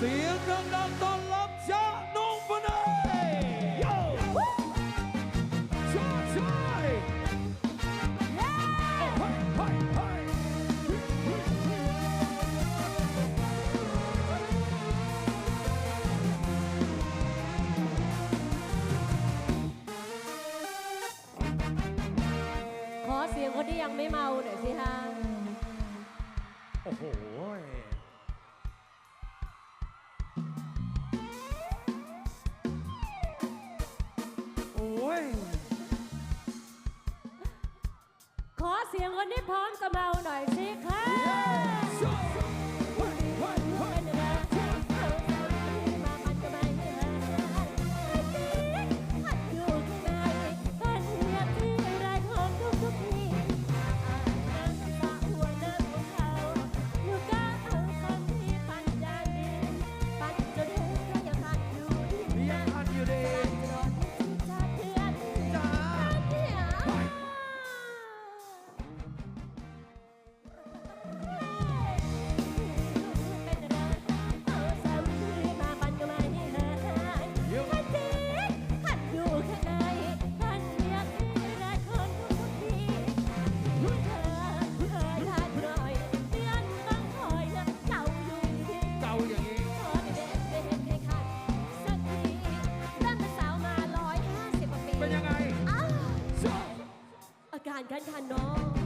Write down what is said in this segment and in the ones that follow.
เสียงดังๆต้อนรับชานุ่งบนเอยชาชายโอ้เฮ้ยเฮ้ยเฮ้ยขอเสียงคนที่ยังไม่เมาหน่อยสิฮะ โอ้โห เสียงคนที่พร้อมสำเราหน่อยสิคะ การคันคันเนาะ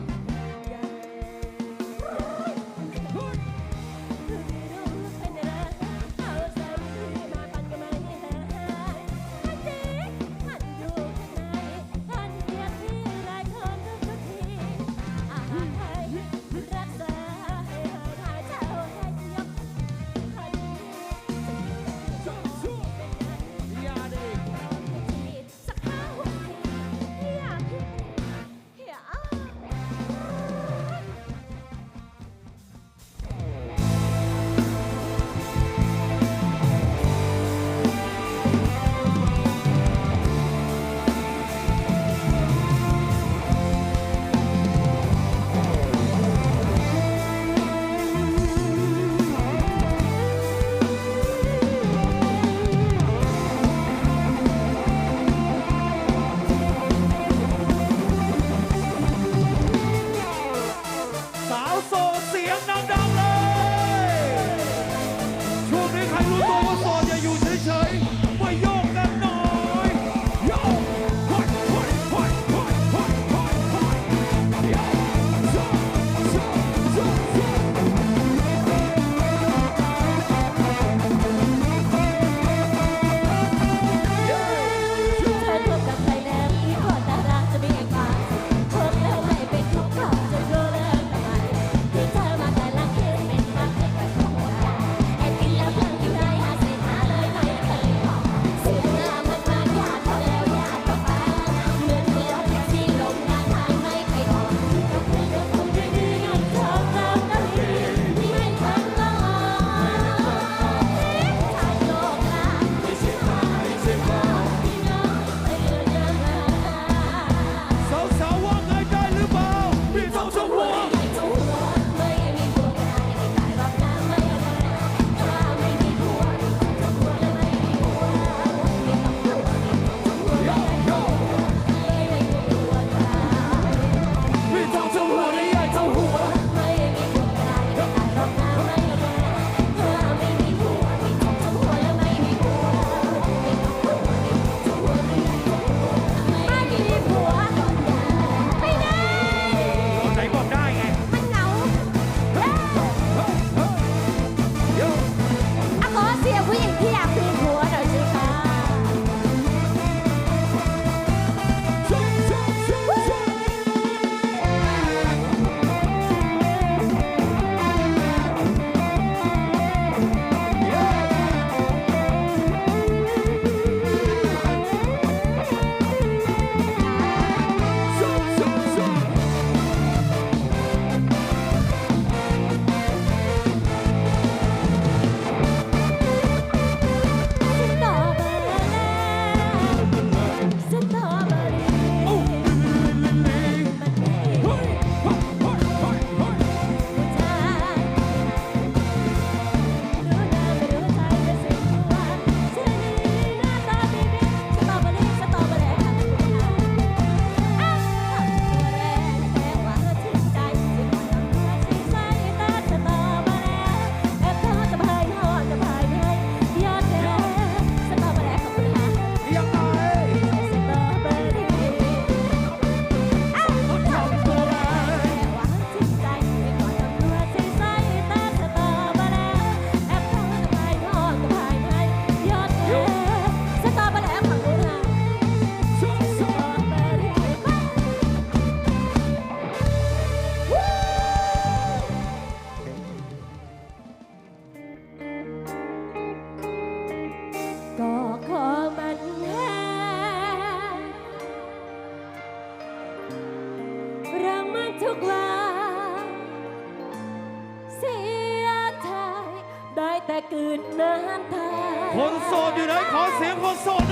前锋送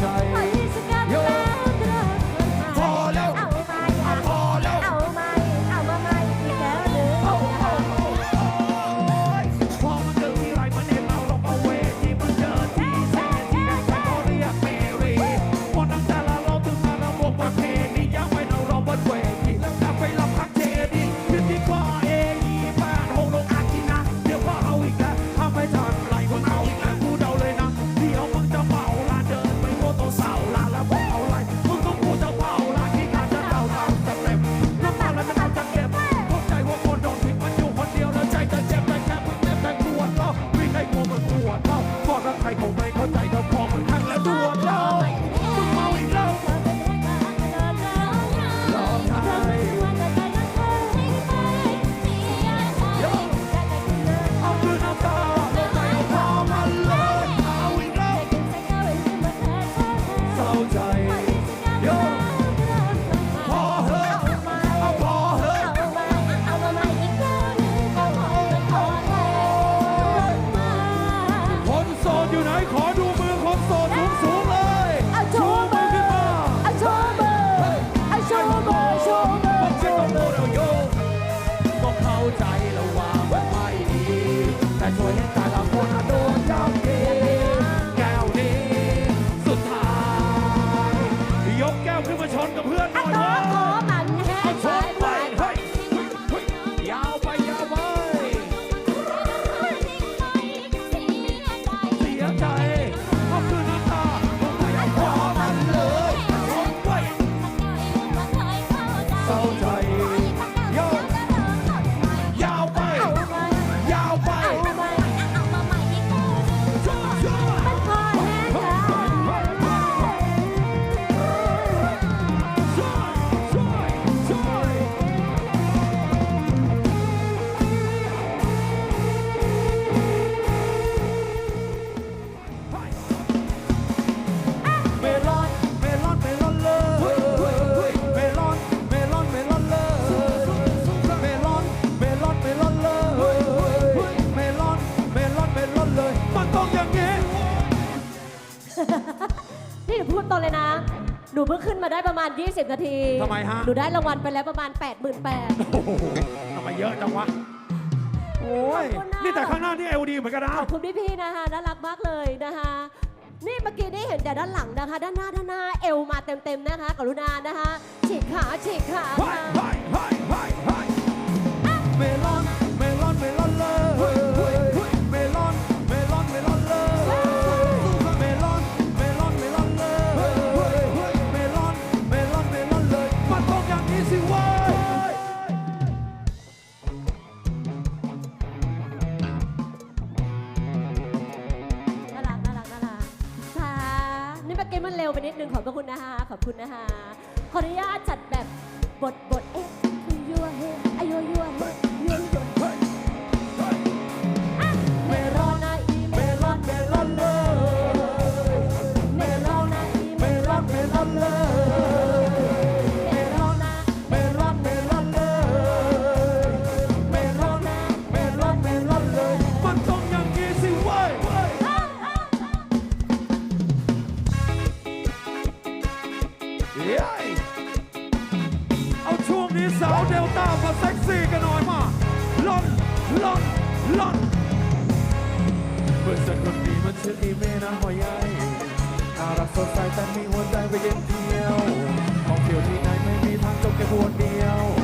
ใจ นี่หนูพูดตรงเลยนะ หนูเพิ่งขึ้นมาได้ประมาณ 20 นาทีทำไมฮะ หนูได้รางวัลไปแล้วประมาณ 8 8 0 0 0 โอ้โหทำไมเยอะจังวะ โอ้ยนี่แต่ข้างหน้านี่เอวดีเหมือนกันนะ ขอบคุณพี่ๆนะคะน่ารักมากเลยนะคะ นี่เมื่อกี้นี่เห็นแต่ด้านหลังนะคะ ด้านหน้าด้านหน้าเอวมาเต็มๆนะคะกรุณานะคะฉีกขาฉีกขาค่ะ ขอบคุณนะคะ ขออนุญาตจัดแบบบทบทเอ๊ะยั่วเฮอยยัวยั่วเฮ ที่ไมน่าหอยใยน่ารักสดใสแต่มีหัวใจไปเย็นเดียวของเที่ยวที่ไหนไม่มีทางจบแค่พวดเดียว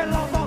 อ่